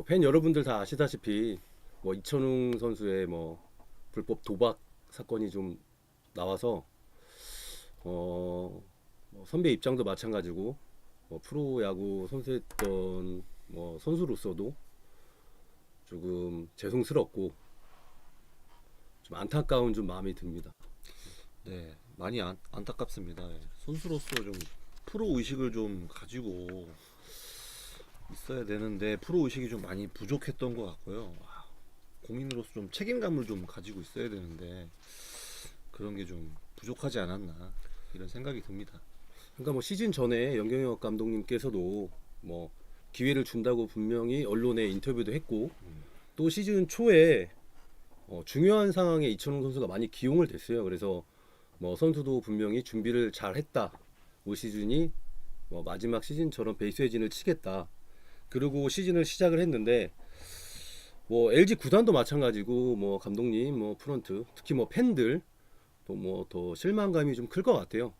뭐 팬 여러분들 다 아시다시피 뭐 이천웅 선수의 뭐 불법 도박 사건이 좀 나와서 어, 뭐 선배 입장도 마찬가지고 뭐 프로야구 선수했던 뭐 선수로서도 조금 죄송스럽고 좀 안타까운 좀 마음이 듭니다. 네, 많이 안, 안타깝습니다. 예. 선수로서 좀 프로 의식을 좀 가지고 있어야 되는데 프로 의식이 좀 많이 부족했던 것 같고요. 아, 공인으로서 좀 책임감을 좀 가지고 있어야 되는데 그런 게 좀 부족하지 않았나 이런 생각이 듭니다. 그러니까 뭐 시즌 전에 연경혁 감독님께서도 뭐 기회를 준다고 분명히 언론에 인터뷰도 했고 또 시즌 초에 어, 중요한 상황에 이천웅 선수가 많이 기용을 됐어요. 그래서 뭐 선수도 분명히 준비를 잘 했다. 올 시즌이 뭐 마지막 시즌처럼 베이스 회진을 치겠다. 그리고 시즌을 시작을 했는데 뭐 LG 구단도 마찬가지고 뭐 감독님 뭐 프런트 특히 뭐 팬들 또 뭐 더 실망감이 좀 클 것 같아요.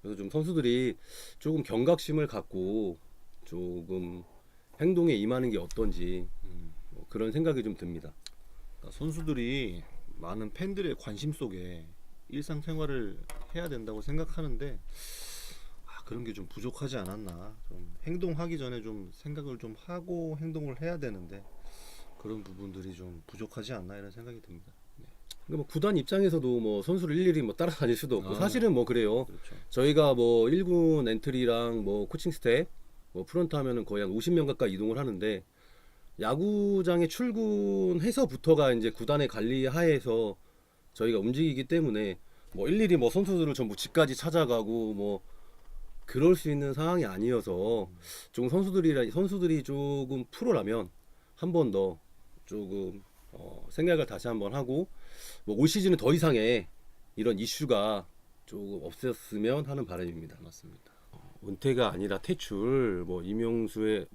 그래서 좀 선수들이 조금 경각심을 갖고 조금 행동에 임하는 게 어떤지 뭐 그런 생각이 좀 듭니다. 그러니까 선수들이 많은 팬들의 관심 속에 일상생활을 해야 된다고 생각하는데 아, 그런 게 좀 부족하지 않았나 좀 행동하기 전에 좀 생각을 좀 하고 행동을 해야 되는데 그런 부분들이 좀 부족하지 않나 이런 생각이 듭니다. 네. 그러니까 뭐 구단 입장에서도 뭐 선수를 일일이 뭐 따라다닐 수도 없고 아. 사실은 뭐 그래요. 그렇죠. 저희가 뭐 1군 엔트리랑 뭐 코칭 스텝 뭐 프런트 하면은 거의 한 50명 가까이 이동을 하는데 야구장에 출근해서부터가 이제 구단의 관리 하에서 저희가 움직이기 때문에 뭐 일일이 뭐 선수들을 전부 집까지 찾아가고 뭐 그럴 수 있는 상황이 아니어서 좀 선수들이 선수들이 조금 프로라면 한 번 더 조금 어, 생각을 다시 한번 하고 뭐 올 시즌은 더 이상의 이런 이슈가 조금 없었으면 하는 바람입니다. 맞습니다. 은퇴가 아니라 퇴출 뭐 이명수의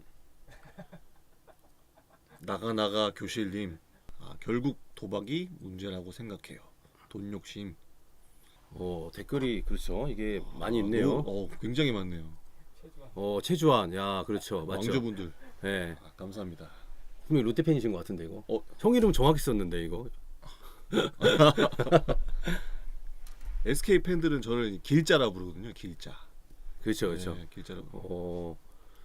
나가 나가 교실님 아, 결국 도박이 문제라고 생각해요. 돈 욕심 어, 댓글이 그렇죠 이게 많이 있네요. 아, 오, 어, 굉장히 많네요. 어 최주환 야 그렇죠 맞죠. 왕조분들 예. 아, 감사합니다. 분명 롯데 팬이신 것 같은데 이거. 어. 형 이름 정확히 썼는데 이거. SK 팬들은 저를 길자라 부르거든요. 길자. 그렇죠 그렇죠. 네, 길자라. 부르. 어.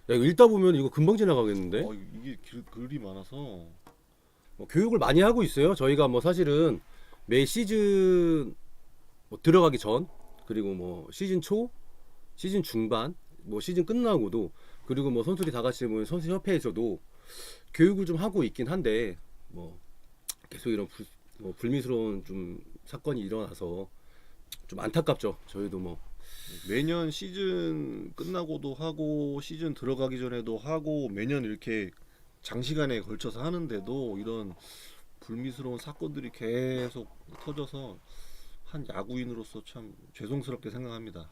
야 이거 읽다 보면 이거 금방 지나가겠는데. 어, 이게 길, 글이 많아서 뭐 교육을 많이 하고 있어요. 저희가 뭐 사실은 매 시즌 뭐 들어가기 전 그리고 뭐 시즌 초, 시즌 중반, 뭐 시즌 끝나고도 그리고 뭐 선수들이 다 같이 뭐 선수 협회에서도 교육을 좀 하고 있긴 한데 뭐 계속 이런 불, 뭐 불미스러운 좀 사건이 일어나서 좀 안타깝죠. 저희도 뭐 매년 시즌 끝나고도 하고 시즌 들어가기 전에도 하고 매년 이렇게 장시간에 걸쳐서 하는데도 이런 불미스러운 사건들이 계속 터져서 한 야구인으로서 참 죄송스럽게 생각합니다.